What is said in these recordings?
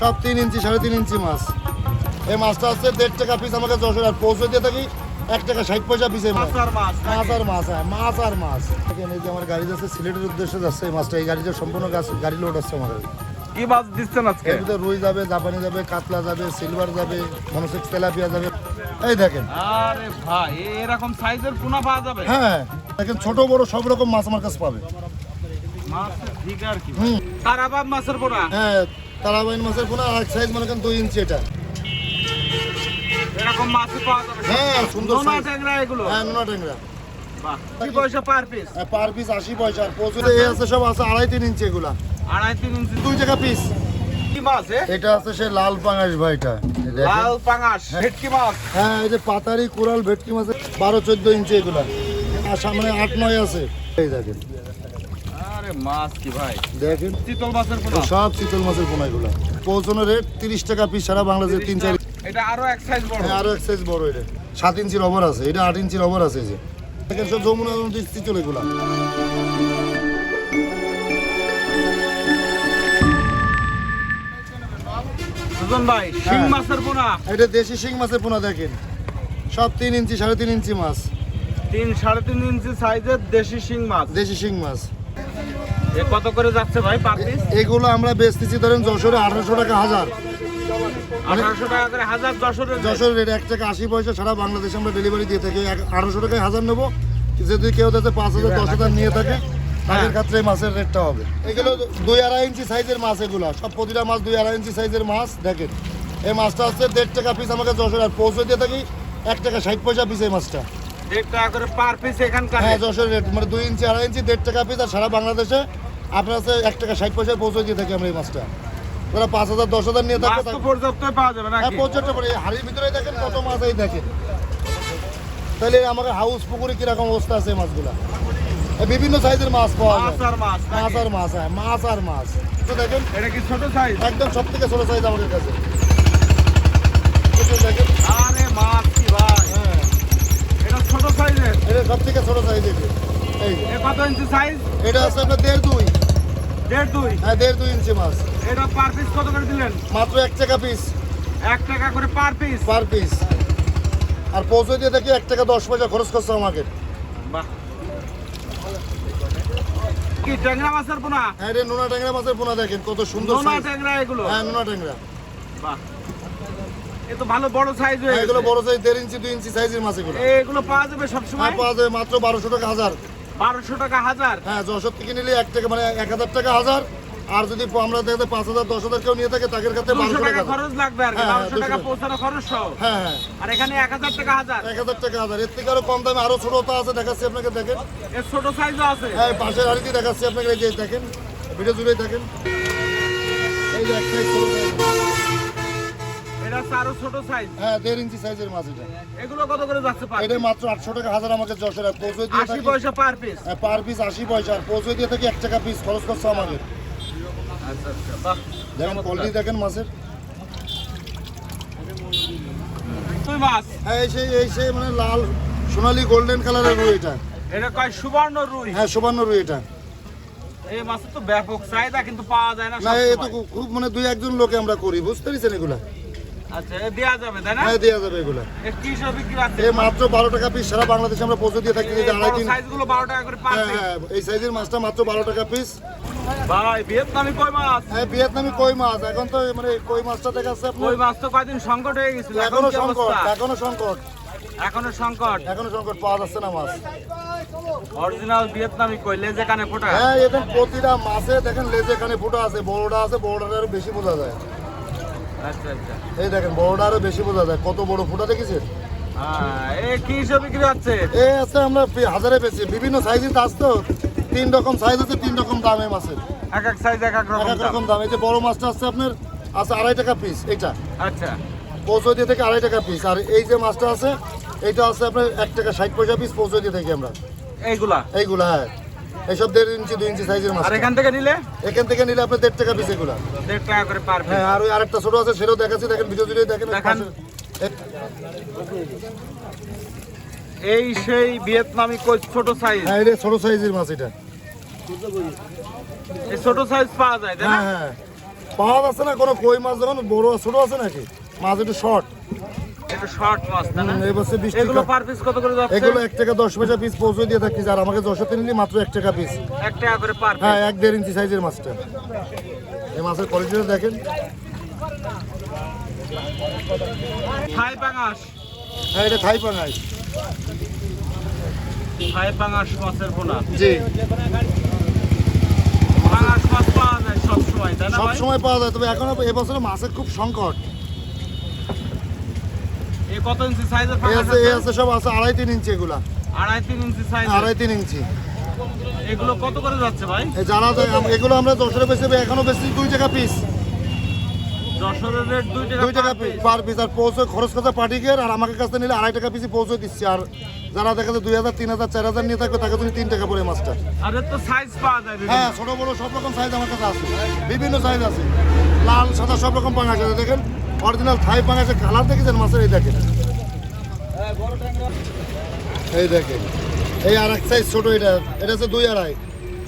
সব তিন ইঞ্চি সাড়ে তিন ইঞ্চি মাছ। এই মাছটা হচ্ছে দেড় টাকা পিস আমাকে যশোর আর পৌঁছে দিয়ে থাকি এক টাকা ষাট পয়সা পিসে মাছ মাছ। আর মাছ আর মাছ হ্যাঁ মাছ। আর মাছ এই যে আমার গাড়ি যাচ্ছে সিলেটের উদ্দেশ্যে যাচ্ছে এই মাছটা। এই গাড়িটা সম্পূর্ণ গাছ গাড়ি লোড আসছে আমাদের। কি মাছ দিচ্ছেন আজকে? এর রুই যাবে জাপানি যাবে কাতলা যাবে সিলভার যাবে মনসিক তেলাপিয়া যাবে। এই দেখেন। আরে ভাই এরকম সাইজের পোনা পাওয়া যাবে? হ্যাঁ দেখেন ছোট বড় সব রকম মাছ আমার কাছে পাবে। মাছ ঠিক আর কি তারাবাব মাছের পোনা? হ্যাঁ তারাবাইন মাছের পোনা আর সাইজ মনে করেন দুই ইঞ্চি এটা। এরকম মাছ পাওয়া যাবে। হ্যাঁ, সুন্দর নোনা ট্যাংরা এগুলো? হ্যাঁ নোনা ট্যাংরা। বাহ কি পয়সা পার পিস পার পিস আশি পয়সা। আর প্রচুর এই আছে সব আছে আড়াই তিন ইঞ্চি এগুলা। আড়াই তিন ইঞ্চি। দুই টাকা পিস কি মাছ? এটা আছে সে লাল পাঙাশ ভাইটা এই দেখেন। লাল পাঙাশ ভেটকি মাছ? হ্যাঁ এই যে পাতারি কোরাল ভেটকি মাছ বারো চোদ্দ ইঞ্চি এগুলা। আর সামনে আট নয় আছে। এই দেখেন। মাছ কি ভাই? দেখেন। চিতল মাছের পোনা? সব শীতল মাছের পোনা এগুলা পৌঁছানো রেট তিরিশ টাকা পিস সারা বাংলাদেশে তিন চার এটা আরও এক সাইজ বড়। হ্যাঁ, আরও এক সাইজ বড় এটা। সাত ইঞ্চির ওভার আছে এটা আট ইঞ্চির ওভার আছে যে। দেখেন সব যমুনা নদীর চিতল এগুলা। ভাই শিং হ্যাঁ। মাছের পোনা? এটা দেশি শিং মাছের পোনা দেখেন। সব তিন ইঞ্চি সাড়ে তিন ইঞ্চি মাছ। তিন সাড়ে তিন ইঞ্চি সাইজের দেশি শিং মাছ। দেশি শিং মাছ। কত করে যাচ্ছে ভাই পার পিস এগুলো আমরা বেচতেছি ধরেন যশোরে আঠারোশো টাকা হাজার। আঠারোশো টাকা করে হাজার যশোরের রেট। যশোর রেট এক টাকা আশি পয়সা সারা বাংলাদেশে আমরা ডেলিভারি দিয়ে থাকি। আঠারোশো টাকায় হাজার নেব। যদি কেউ তাতে পাঁচ হাজার দশ হাজার নিয়ে থাকে তাদের ক্ষেত্রে মাছের রেটটা হবে। এগুলো দুই আড়াই ইঞ্চি সাইজের মাছ এগুলো। সব প্রতিটা মাছ দুই আড়াই ইঞ্চি সাইজের মাছ দেখেন। এই মাছটা হচ্ছে দেড় টাকা পিস আমাকে যশোর আর পৌঁছে দিয়ে থাকি এক টাকা ষাট পয়সা পিস এই মাছটা। দেড় টাকা করে পার পিস এখানকার। হ্যাঁ। যশোর রেট মানে দুই ইঞ্চি আড়াই ইঞ্চি দেড় টাকা পিস আর সারা বাংলাদেশে আপনার এক টাকা ষাট পয়সায় পৌঁছে দিয়ে থাকি আমরা এই মাছটা। পাঁচ হাজার দশ হাজার নিয়ে মাছ পর্যাপ্ত পাওয়া যাবে হ্যাঁ পরে হাড়ির ভিতরে দেখেন কত মাছ এই দেখেন। তাহলে আমাকে হাউস পুকুরে কীরকম অবস্থা আছে মাছগুলা? বিভিন্ন সাইজের মাছ পাওয়া মাছ যায় আর মাছ মাছ আর মাছ হ্যাঁ মাছ আর মাছ। তো দেখেন এটা কি ছোট সাইজ একদম সব থেকে ছোট সাইজ আমাদের কাছে। দেখেন সব থেকে ছোট সাইজ এটা। এই। কত ইঞ্চি সাইজ এটা আছে আপনার দেড় দুই। দেড় দুই? হ্যাঁ দেড় দুই ইঞ্চি মাছ। এটা পার পিস কত করে দিলেন? মাত্র এক টাকা পিস এক টাকা করে পার পিস পার পিস আর পৌঁছে দিয়ে থাকি এক টাকা দশ পয়সা খরচ করছে আমাকে। বাহ। কি ট্যাংরা মাছের পোনা? হ্যাঁ রে নোনা ট্যাংরা মাছের পোনা দেখেন কত সুন্দর নোনা ট্যাংরা এগুলো? হ্যাঁ নোনা ট্যাংরা। বাহ। এ তো ভালো বড় সাইজ হয়ে হ্যাঁ, এগুলো বড় সাইজ দেড় ইঞ্চি দুই ইঞ্চি সাইজের মাছ এগুলো। এগুলো পাওয়া যাবে সবসময়? হ্যাঁ পাওয়া যায় মাত্র বারোশো টাকা হাজার। বারোশো টাকা হাজার? হ্যাঁ যশোর থেকে নিলে এক টাকা মানে এক হাজার টাকা হাজার। আর যদি আমরা দেখতে পাঁচ হাজার দশ হাজার কেউ নিয়ে থাকে তাদের কাছে বারোশো টাকা খরচ লাগবে আর হ্যাঁ, বারোশো টাকা 200 পৌঁছানো খরচ সহ? হ্যাঁ হ্যাঁ। আর এখানে এক হাজার টাকা হাজার? এক হাজার টাকা হাজার। এর থেকে আরও কম দামে আরও ছোটটা আছে দেখাচ্ছি আপনাকে দেখেন। এর ছোট সাইজও আছে? হ্যাঁ পাশের হাড়িতে দেখাচ্ছি আপনাকে এই যে দেখেন। ভিডিও জুড়ে দেখেন। এই যে এক সাইজ। এটা আরও ছোট সাইজ হ্যাঁ দেড় ইঞ্চি সাইজের মাছ এটা। এগুলো কত করে যাচ্ছে পার এটা মাত্র আটশো টাকা হাজার আমাকে যশোর আর পৌঁছে দিয়ে আশি থাকি পয়সা পার পিস পার পিস আশি পয়সা। আর পৌঁছে দিয়ে থাকি এক টাকা পিস খরচ করছে আমাকে। আচ্ছা আচ্ছা বাহ দেখেন কোয়ালিটি দেখেন মাছের। তুই মাছ? হ্যাঁ সেই এই সেই মানে লাল সোনালি গোল্ডেন কালারের রুই এটা। এটা কয় সুবর্ণ রুই? হ্যাঁ সুবর্ণ রুই এটা। এই মাছের তো ব্যাপক চাহিদা কিন্তু পাওয়া যায় না না এ তো খুব- খুব মানে দুই একজন লোকে আমরা করি বুঝতে পেরেছেন এগুলা? আচ্ছা দেয়া যাবে তাই না? হ্যাঁ দেওয়া যাবে এগুলা। কি সব বিক্রি আছে এই মাত্র বারো টাকা পিস সারা বাংলাদেশে আমরা পৌঁছে দিয়ে থাকি এই যে আড়াই তিন সাইজগুলো টাকা করে পার হ্যাঁ হ্যাঁ এই সাইজের মাছটা মাত্র বারো টাকা পিস ভাই ভিয়েতনামি কই মাছ? হ্যাঁ ভিয়েতনামি কই মাছ? এখন তো মানে কই মাছটা কই আপনার? মাছ তো কয়দিন সংকট হয়ে গেছিল এখনও সংকট এখনও সংকট। এখনও সংকট? এখনও সংকট পাওয়া যাচ্ছে না মাছ। অরিজিনাল ভিয়েতনামি কই লেজে কানে ফোটা? হ্যাঁ এখন প্রতিটা মাছে দেখেন লেজে এখানে ফুটা আছে বড়টা আছে বড়টা আরও বেশি বোঝা যায়। আচ্ছা আচ্ছা। এই দেখেন বড়টা আরও বেশি বোঝা যায়। কত বড় ফুটা দেখেছেন? হ্যাঁ, এ কি হিসেবে বিক্রি হচ্ছে? এই আছে আমরা হাজারে বেশি। বিভিন্ন সাইজের মাছ তো। তিন রকম সাইজ আছে তিন রকম দামে মাছের। এক এক সাইজ এক এক এক রকম দাম। এই যে বড় মাছটা আছে আপনার আছে আড়াই টাকা পিস এটা আচ্ছা। পৌঁছে দিয়ে থেকে আড়াই টাকা পিস আর এই যে মাছটা আছে এইটা আছে আপনার এক টাকা ষাট পয়সা পিস পৌঁছে দিয়ে থাকি আমরা। এইগুলা? এইগুলা হ্যাঁ। এইসব দেড় ইঞ্চি দুই ইঞ্চি সাইজের মাছ। আর এখান থেকে নিলে? এখান থেকে নিলে আপনার দেড় টাকা পিস এগুলা। দেড় টাকা করে পার হ্যাঁ আর ওই আরেকটা ছোট আছে সেটাও দেখাচ্ছি। দেখেন ভিডিও জুড়ে দেখেন এই সেই ভিয়েতনামি কই ছোট সাইজ হ্যাঁ এটা ছোট সাইজের মাছ এটা। এই ছোট সাইজ পাওয়া যায় তাই না? হ্যাঁ হ্যাঁ। পাওয়া যাচ্ছে না কোনো কই মাছ যখন বড় ছোট আছে নাকি? মাছ একটু শর্ট একটু শর্ট মাছ না? এগুলো পার পিস কত করে যাচ্ছে? এগুলো এক টাকা দশ পয়সা পিস পৌঁছে দিয়ে থাকি আর আমাকে নিলি মাত্র টাকা পিস এক টাকা করে পার হ্যাঁ ইঞ্চি সাইজের মাছটা। এই মাছের কোয়ালিটিটা দেখেন। থাই পাঙাশ। হ্যাঁ এটা থাই পাঙাশ। থাই পাঙাশ মাছের পোনা জি। পাঙাশ মাছ পাওয়া যায় সব সময় তাই না সব সময় পাওয়া যায় তবে এখন এবছরে মাছের খুব সংকট। এই কত ইঞ্চি সাইজের পাঙাশ আছে এই আছে সব আছে আড়াই তিন ইঞ্চি এগুলা। আড়াই তিন ইঞ্চি সাইজ আড়াই তিন ইঞ্চি। এগুলো কত করে যাচ্ছে ভাই? যায় এগুলো আমরা দশরে বেশি এখনও বেশি দুই টাকা পিস যশোরের রেট দুই টাকা। পার পিস আর পৌঁছে খরচ কথা পাঠিয়ে আর আমাকে কাছে নিলে আড়াই টাকা পিসি পৌঁছে দিচ্ছি। আর যারা দেখা যায় দুই হাজার তিন হাজার চার হাজার নিয়ে থাকবে তাকে তুমি তিন টাকা পরে মাছটা আর তো সাইজ পাওয়া যায় বিভিন্ন। হ্যাঁ ছোট বড় সব রকম সাইজ আমার কাছে আছে। বিভিন্ন সাইজ আছে। লাল সাদা সব রকম পাঙাশ আছে দেখেন। অরিজিনাল থাই পাঙাশের কালার দেখেছেন মাছের? এই দেখেন। এই দেখেন। এই আর এক সাইজ ছোট এটা। এটা হচ্ছে দুই আড়াই।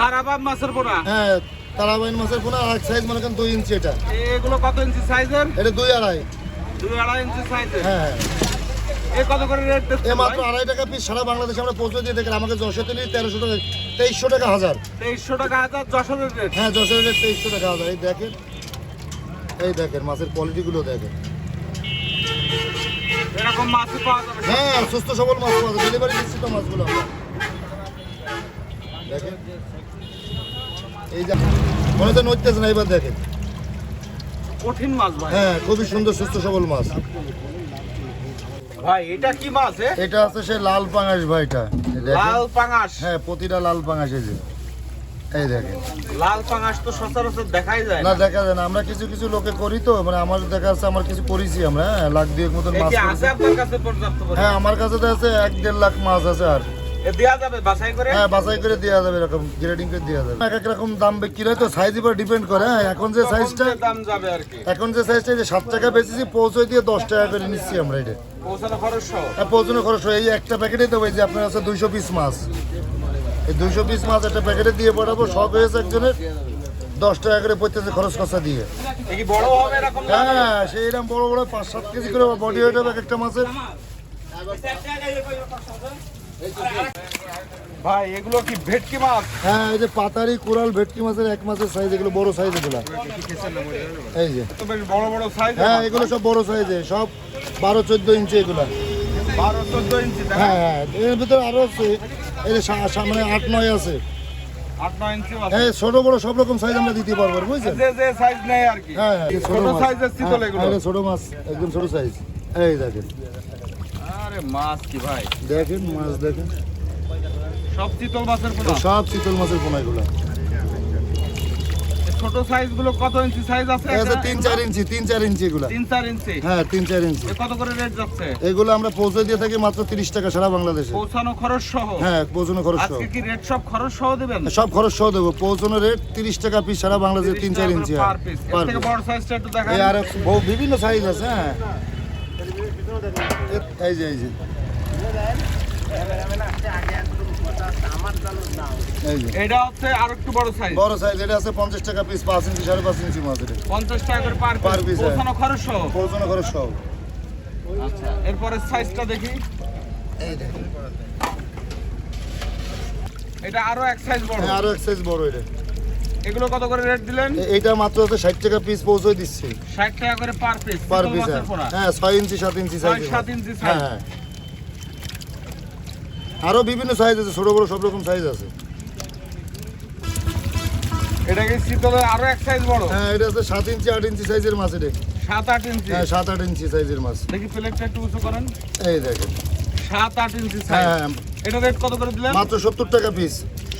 তারাবাদ মাছের পোনা? হ্যাঁ তারাবাইন মাছের পোনা আর এক সাইজ মনে করেন দুই ইঞ্চি এটা। এগুলো কত ইঞ্চি সাইজের? এটা দুই আড়াই। দুই আড়াই ইঞ্চি সাইজের? হ্যাঁ এ কত করে রেট এ মাত্র আড়াই টাকা পিস সারা বাংলাদেশে আমরা পৌঁছে দিয়ে দেখেন আমাকে নিয়ে তেরোশো টাকা তেইশশো টাকা হাজার। তেইশশো টাকা হাজার যশোরের রেট হ্যাঁ যশোর রেট তেইশশো টাকা হাজার। এই দেখেন। এই দেখেন মাছের কোয়ালিটিগুলো দেখেন। এরকম মাছই পাওয়া যাবে। হ্যাঁ সুস্থ সবল মাছ পাওয়া যায় ডেলিভারি দিচ্ছি তো মাছগুলো আমরা। দেখেন। এই যে মনে তো নড়তেছে না এবার দেখেন। কঠিন মাছ ভাই। হ্যাঁ খুবই সুন্দর সুস্থ সবল মাছ। ভাই এটা কি মাছ এটা আছে সে লাল পাঙাশ ভাইটা এই দেখেন। লাল পাঙাশ? হ্যাঁ প্রতিটা লাল পাঙাশ এই যে। এই দেখেন। লাল পাঙাশ তো সচরাচর দেখাই যায় না দেখা যায় না। আমরা কিছু কিছু লোকে করি তো মানে আমার দেখা যাচ্ছে আমার কিছু করেছি আমরা হ্যাঁ লাখ দুয়েক মতন মাছ আছে আপনার কাছে পর্যাপ্ত? হ্যাঁ আমার কাছে তো আছে এক দেড় লাখ মাছ আছে আর। এ যাবে বাছাই করে? হ্যাঁ বাছাই করে দেওয়া যাবে এরকম গ্রেডিং করে দেওয়া যাবে। এক এক রকম দাম বিক্রি হয় তো সাইজ উপর ডিপেন্ড করে হ্যাঁ এখন যে সাইজটা দাম যাবে আর কি। এখন যে সাইজটা যে সাত টাকা বেচেছি পৌঁছে দিয়ে দশ টাকা করে নিচ্ছি আমরা এটা পৌঁছানো খরচ হ্যাঁ। পৌঁছানো খরচ। এই একটা প্যাকেটে দেবো যে আপনার আছে দুইশো পিস মাছ। এই দুইশো পিস মাছ একটা প্যাকেটে দিয়ে পাঠাবো শখ হয়েছে একজনের। দশ টাকা করে প্রত্যেকে খরচ খরচা দিয়ে? হ্যাঁ সেই এরকম বড় বড় পাঁচ সাত কেজি করে বডি ওয়েট হবে একটা মাছের। ভাই এগুলো কি ভেটকি মাছ? হ্যাঁ এই যে পাতারি কোরাল ভেটকি মাছের এক মাসের সাইজ এগুলো বড় সাইজ এগুলো। এই যে। তো বেশ বড় বড় সাইজ হ্যাঁ এগুলো সব বড় সাইজে সব বারো চোদ্দ ইঞ্চি এগুলো। বারো চোদ্দ ইঞ্চি হ্যাঁ হ্যাঁ এর ভিতরে আরও আছে। এই যে সামনে আট নয় আছে। হ্যাঁ ছোট বড় সব রকম সাইজ আমরা দিতে পারব বুঝছেন? হ্যাঁ হ্যাঁ ছোট সাইজ হ্যাঁ, ছোট মাছ একদম ছোট সাইজ এই দেখেন। আরে মাছ কি ভাই? দেখেন মাছ দেখেন। সব চিতল মাছের পোনা? সব চিতল মাছের পোনা এগুলো। এই ছোট সাইজগুলো কত ইঞ্চি সাইজ আছে? একটা? তিন চার ইঞ্চি তিন চার ইঞ্চি এগুলা। তিন চার ইঞ্চি হ্যাঁ তিন চার ইঞ্চি কত করে রেট যাচ্ছে? এগুলো আমরা পৌঁছে দিয়ে থাকি মাত্র তিরিশ টাকা সারা বাংলাদেশে। পৌঁছানো খরচ সহ? হ্যাঁ পৌঁছানো খরচ সহ। আজকে কি রেট সব খরচ সহ দিবেন? সব খরচ সহ দেবো। পৌঁছানো রেট তিরিশ টাকা পিস সারা বাংলাদেশে তিন চার ইঞ্চি পার পিস এর থেকে বড় সাইজটা একটু দেখান। এই আর বহু বিভিন্ন সাইজ আছে হ্যাঁ। এই যে এই যে। এটা হচ্ছে আর একটু বড় সাইজ বড় সাইজ এটা আছে পঞ্চাশ টাকা পিস পাঁচ ইঞ্চি ইঞ্চি মাছ এটা। পঞ্চাশ টাকা করে পার পিস হ্যাঁ। পৌঁছানো খরচ সহ। পৌঁছানো খরচ সহ। আচ্ছা এরপরে সাইজটা দেখি। এই দেখেন। এটা আরও এক সাইজ বড়। হ্যাঁ, আরও এক সাইজ বড় এটা। এগুলো কত করে রেট দিলেন? এ- এইটা মাত্র হচ্ছে ষাট টাকা পিস পৌঁছে দিচ্ছি। ষাট টাকা করে পার পিস পার পিস হ্যাঁ। ছয় ইঞ্চি সাত ইঞ্চি সাইজ সাত ইঞ্চি size। হ্যাঁ। হ্যাঁ। আরও বিভিন্ন সাইজ আছে ছোট বড় সব রকম সাইজ আছে। এটা কি শীতলের আরও এক সাইজ বড়? হ্যাঁ এটা আছে 7 ইঞ্চি 8 ইঞ্চি সাইজের মাছ এটা। সাত আট ইঞ্চি? হ্যাঁ সাত আট ইঞ্চি সাইজের মাছ। দেখি প্লেটটা একটু উঁচু করেন। এই দেখেন। সাত আট ইঞ্চি হ্যাঁ সাইজ হ্যাঁ, এটা রেট কত করে দিলেন? মাত্র সত্তর টাকা পিস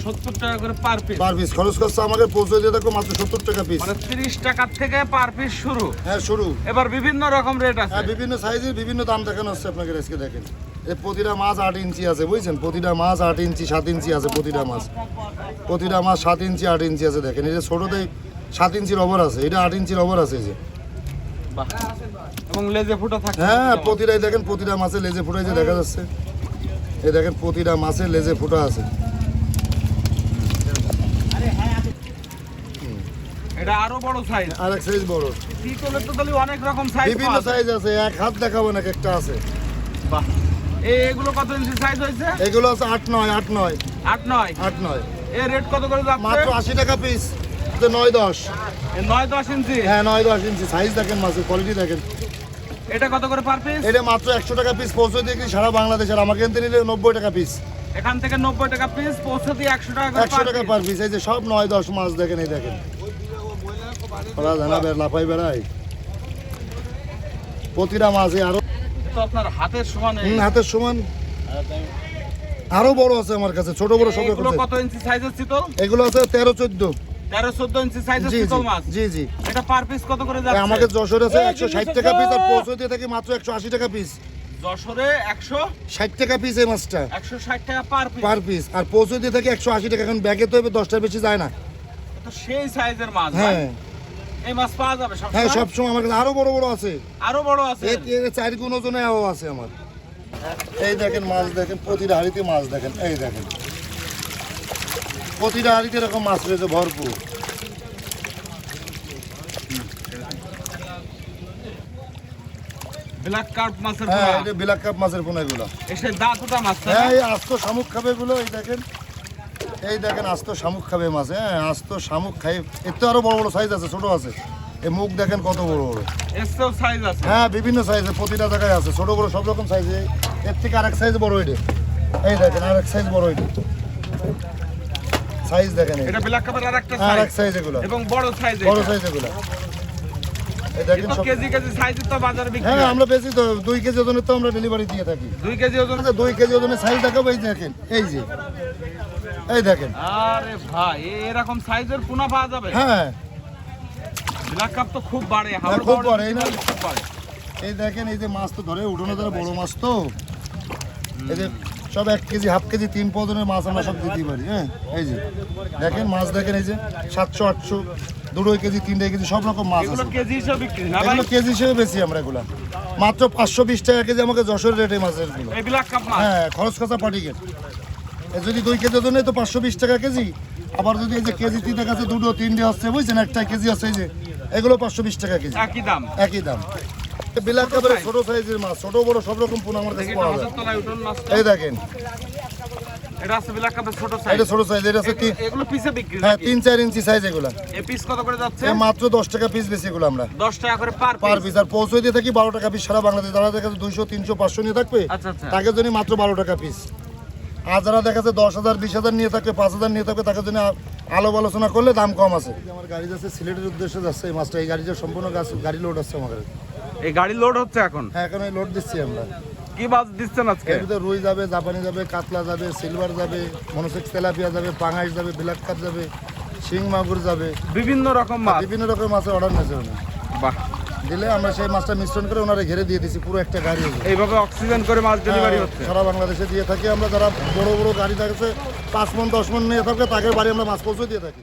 সত্তর টাকা করে পার পিস পার পিস খরচ খরচা আমাকে পৌঁছে দিয়ে থাকো মাত্র সত্তর টাকা পিস মানে তিরিশ টাকার থেকে পার পিস শুরু। হ্যাঁ শুরু। এবার বিভিন্ন রকম রেট আছে। হ্যাঁ বিভিন্ন সাইজের বিভিন্ন দাম দেখানো হচ্ছে আপনাকে আজকে দেখেন। এই প্রতিটা মাছ আট ইঞ্চি আছে বুঝছেন? প্রতিটা মাছ আট ইঞ্চি সাত ইঞ্চি আছে প্রতিটা মাছ। প্রতিটা মাছ সাত ইঞ্চি আট ইঞ্চি আছে দেখেন। এই যে ছোটোতে সাত ইঞ্চির ওভার আছে এটা আট ইঞ্চির ওভার আছে যে। এবং লেজে ফুটা থাকে হ্যাঁ প্রতিটাই দেখেন প্রতিটা মাছের লেজে ফুটা দেখা যাচ্ছে। এই দেখেন প্রতিটা মাছের লেজে ফুটা আছে। এটা আরও বড় সাইজ সাইজ বড়। তো তাহলে অনেক রকম সাইজ বিভিন্ন সাইজ আছে এক হাত দেখাবো না একটা আছে। বাহ। এগুলো কত ইঞ্চি সাইজ হয়েছে? এগুলো আছে আট নয় আট নয়। আট নয়? আট নয়। এর রেট কত করে মাত্র আশি টাকা পিস নয় দশ। নয় দশ ইঞ্চি হ্যাঁ নয় দশ ইঞ্চি সাইজ দেখেন মাছের কোয়ালিটি দেখেন। এটা কত করে পার পিস এটা মাত্র একশো টাকা পিস পৌঁছে দিয়ে সারা বাংলাদেশ। আর আমাকে কিনতে নিলে নব্বই টাকা পিস এখান থেকে নব্বই টাকা পিস পৌঁছে দিয়ে একশো টাকা একশো টাকা পার পিস এই যে সব নয় দশ মাছ দেখেন এই দেখেন। ওরা জানা বের লাফাই বেড়ায় প্রতিটা মাছে আরও আপনার হাতের সমানে হাতের সমান। আরও বড় আছে আমার কাছে ছোট বড় সব এগুলো আছে। কত ইঞ্চি সাইজের চিতল এগুলো আছে তেরো চোদ্দ। তেরো চোদ্দ ইঞ্চি সাইজের জি জি। চিতল মাছ? জি জি। এটা পার পিস কত করে যাচ্ছে? আমাকে যশোর আছে একশো ষাট টাকা পিস আর পৌঁছে দিয়ে থাকি মাত্র একশো আশি টাকা পিস যশোরে একশো ষাট টাকা পিস এই মাছটা। একশো ষাট টাকা পার পিস পার পিস আর পৌঁছে দিয়ে থাকি একশো আশি টাকা এখন ব্যাগে তো দশটার বেশি যায় না। তো সেই সাইজের মাছ হ্যাঁ। এই মাছ পাওয়া যাবে সব হ্যাঁ সবসময় আমার কাছে আরও বড় বড় আছে। আরও বড় আছে? এর চার গুণ ওজনে আরও আছে আমার। এই দেখেন মাছ দেখেন প্রতিটা হাড়িতে মাছ দেখেন এই দেখেন। প্রতিটা হাড়িতে এরকম মাছ রয়েছে ভরপুর। ব্ল্যাক কার্প মাছের হ্যাঁ এটা বিলাক কাপ মাছের পোনা এগুলো। এসে দাঁত ওটা মাছ হ্যাঁ এই আস্ত শামুক খাবে এগুলো এই দেখেন। এই দেখেন আস্ত শামুক খাবে মাছ হ্যাঁ আস্ত শামুক খাই। এর তো আরও বড় বড় সাইজ আছে ছোট আছে। এই মুখ দেখেন কত বড় বড়। সাইজ আছে। হ্যাঁ বিভিন্ন সাইজে প্রতিটা জায়গায় আছে ছোট বড় সব রকম সাইজে এর। থেকে আরেক সাইজ বড় এটা। এই দেখেন আরেক সাইজ বড় এটা। সাইজ দেখেন এটা ব্ল্যাক কাপের আর একটা আর এক সাইজ সাইজ এগুলো। এবং বড় সাইজ বড় সাইজ এগুলো। দেখেন কেজি কেজি সাইজের তো বাজারে বিক্রি হ্যাঁ আমরা বেশি তো কেজি ওজনের তো আমরা ডেলিভারি দিয়ে থাকি। কেজি আচ্ছা, কেজি ওজনের সাইজ দেখাবো এই দেখেন এই যে। এই দেখেন। আরে ভাই এরকম সাইজের পোনা পাওয়া যাবে? হ্যাঁ। ব্ল্যাক কাপ তো খুব বাড়ে খুব বাড়ে এই না? এই দেখেন এই যে মাছ তো ধরে উঠোনে ধরে বড় মাছ তো। এই যে সব এক কেজি হাফ কেজি তিন পদনের মাছ আমরা সব দিতে পারি হ্যাঁ? এই যে দেখেন মাছ দেখেন এই যে সাতশো আটশো দুটো কেজি তিনটে কেজি সব রকম মাছ আছে। কেজি হিসেবে এগুলো কেজি হিসেবে বেশি আমরা এগুলো। মাত্র পাঁচশো বিশ টাকা কেজি আমাকে যশোর রেটে মাছের হ্যাঁ খরচ খরচা পাটিকেট যদি দুই কেজি ওজনে তো পাঁচশো বিশ টাকা কেজি। আবার যদি এই যে কেজি তিনটে কাছে দুটো তিনটে হচ্ছে বুঝছেন? একটা কেজি এই যে এগুলো পাঁচশো বিশ টাকা কেজি। একই দাম? একই দাম। বিলাক একেবারে ছোট সাইজের মাছ ছোট বড় সব রকম পোনা আমার কাছে পাওয়া যায় হাতের তলায় উঠুন মাছ এই দেখেন। এটা আছে ব্ল্যাক কাপের ছোট সাইজ। এটা ছোট সাইজ এটা আছে তিন এগুলো পিসে বিক্রি হ্যাঁ ইঞ্চি সাইজ এগুলা। এই পিস কত করে যাচ্ছে? মাত্র দশ টাকা পিস বেশি এগুলো আমরা। দশ টাকা করে পার পার পিস আর পৌঁছে দিয়ে থাকি বারো টাকা পিস সারা বাংলাদেশ। যারা দেখা যাচ্ছে দুইশো তিনশো পাঁচশো নিয়ে থাকবে আচ্ছা আচ্ছা। তাকে জন্য মাত্র বারো টাকা পিস আর যারা দেখা যাচ্ছে দশ হাজার বিশ হাজার নিয়ে থাকে পাঁচ হাজার নিয়ে থাকে তাকে জন্য আ- আলাপ আলোচনা করলে দাম কম আছে। আমার গাড়ি যাচ্ছে সিলেটের উদ্দেশ্যে যাচ্ছে এই মাছটা এই গাড়িটা সম্পূর্ণ গাছ গাড়ি লোড আসছে আমাদের এই গাড়ি লোড হচ্ছে এখন? হ্যাঁ এখন এই লোড দিচ্ছি আমরা। কি মাছ দিচ্ছেন আজকে? এর ভিতরে রুই যাবে জাপানি যাবে কাতলা যাবে সিলভার যাবে মনোসেক্স তেলাপিয়া যাবে পাঙাশ যাবে ব্ল্যাক কাপ যাবে শিং মাগুর যাবে। বিভিন্ন রকম মাছ? বিভিন্ন রকমের মাছের অর্ডার নিয়েছে বাহ। দিলে আমরা সেই মাছটা মিশ্রণ করে ওনারা ঘেরে দিয়ে দিচ্ছি পুরো একটা গাড়ি এইভাবে অক্সিজেন করে মাছ ডেলিভারি হ্যাঁ, হচ্ছে? সারা বাংলাদেশে দিয়ে থাকি আমরা যারা বড় বড় গাড়ি থাকছে পাঁচ মন দশ মন নিয়ে থাকবে তাকে বাড়ি আমরা মাছ পৌঁছে দিয়ে থাকি।